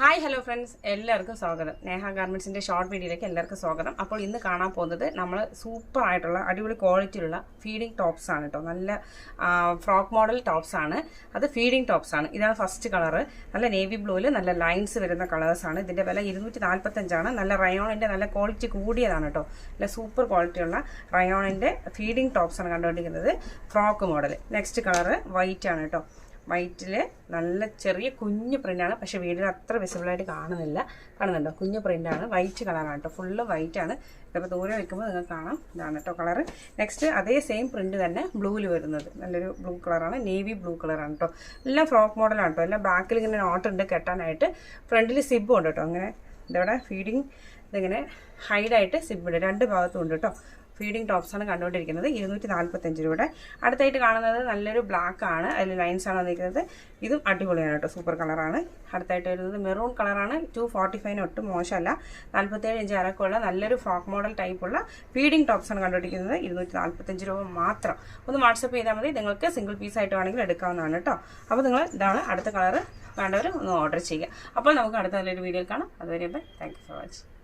Hi hello friends എല്ലാവർക്കും സ്വാഗതം. Neha ഗാർമെൻസിന്റെ short വീഡിയോയിലേക്ക് എല്ലാവർക്കും സ്വാഗതം. അപ്പോൾ ഇന്ന് കാണാൻ പോകുന്നത് നമ്മൾ സൂപ്പർ ആയിട്ടുള്ള അടിപൊളി ക്വാളിറ്റിയുള്ള ഫീഡിംഗ് ടോപ്സ് ആണ് കേട്ടോ നല്ല ഫ്രോക്ക് മോഡൽ ടോപ്സ് ആണ്. അത് ഫീഡിംഗ് ടോപ്സ് ആണ്. ഇതാണ് ഫസ്റ്റ് കളറ് നല്ല നേവി ബ്ലൂവിൽ നല്ല ലൈൻസ് വരുന്ന കളേഴ്സ് ആണ്. ഇതിന്റെ വില ഇരുന്നൂറ്റി നാൽപ്പത്തഞ്ചാണ് നല്ല റയോണിന്റെ നല്ല ക്വാളിറ്റി കൂടിയതാണ് കേട്ടോ നല്ല സൂപ്പർ ക്വാളിറ്റിയുള്ള റയോണിന്റെ ഫീഡിംഗ് ടോപ്സ് ആണ് കണ്ടുകൊണ്ടിരിക്കുന്നത്. Frock model next colour white ആണ് കേട്ടോ വൈറ്റിൽ നല്ല ചെറിയ കുഞ്ഞ് പ്രിന്റാണ് പക്ഷേ വീടിന് അത്ര വിസിബിളായിട്ട് കാണുന്നില്ല. കാണുന്നുണ്ടോ? കുഞ്ഞ് പ്രിന്റാണ് വൈറ്റ് കളറാണ് കേട്ടോ. ഫുള്ള് വൈറ്റ് ആണ്. ഇപ്പോൾ ദൂരെ വെക്കുമ്പോൾ നിങ്ങൾക്ക് കാണാം. ഇതാണ് കേട്ടോ കളറ് നെക്സ്റ്റ് അതേ സെയിം പ്രിന്റ് തന്നെ ബ്ലൂവിൽ വരുന്നത്. നല്ലൊരു ബ്ലൂ കളറാണ് നേവി ബ്ലൂ കളറാണ് കേട്ടോ. എല്ലാം ഫ്രോക്ക് മോഡലാണ് കേട്ടോ. എല്ലാം ബാക്കിൽ ഇങ്ങനെ നോട്ടുണ്ട് കെട്ടാനായിട്ട്. ഫ്രണ്ടിൽ സിബും ഉണ്ട് കേട്ടോ. അങ്ങനെ ഇതവിടെ ഫീഡിങ് ഇതിങ്ങനെ ഹൈഡായിട്ട് സിബ് ഉണ്ട് രണ്ട് ഭാഗത്തും ഉണ്ട് കേട്ടോ. ഫീഡിംഗ് ടോപ്സ് ആണ് കണ്ടുകൊണ്ടിരിക്കുന്നത്. ഇരുന്നൂറ്റി നാൽപ്പത്തഞ്ച് രൂപയുടെ. അടുത്തായിട്ട് കാണുന്നത് നല്ലൊരു ബ്ലാക്ക് ആണ്. അതിൽ ലൈൻസ് ആണ് വന്നിരിക്കുന്നത്. ഇതും അടിപൊളിയാണ് കേട്ടോ. സൂപ്പർ കളറാണ് അടുത്തായിട്ട് വരുന്നത് മെറൂൺ കളറാണ് ടു ഫോർട്ടി ഫൈവിന് ഒട്ടും മോശമല്ല. നാൽപ്പത്തേഴ് ഇഞ്ച് അരക്കുള്ള നല്ലൊരു ഫ്രോക്ക് മോഡൽ ടൈപ്പുള്ള ഫീഡിംഗ് ടോപ്സ് ആണ് കണ്ടുപിടിക്കുന്നത് ഇരുന്നൂറ്റി നാൽപ്പത്തഞ്ച് രൂപ മാത്രം. ഒന്ന് വാട്സപ്പ് ചെയ്താൽ മതി. നിങ്ങൾക്ക് സിംഗിൾ പീസ് ആയിട്ട് വേണമെങ്കിൽ എടുക്കാവുന്നതാണ് കേട്ടോ. അപ്പോൾ നിങ്ങൾ ഇതാണ് അടുത്ത കളർ വേണ്ടവർ ഒന്ന് ഓർഡർ ചെയ്യുക. അപ്പോൾ നമുക്ക് അടുത്ത നല്ലൊരു വീഡിയോയിൽ കാണാം. അതുവരെ ബൈ താങ്ക് ഫോർ വാച്ചിങ്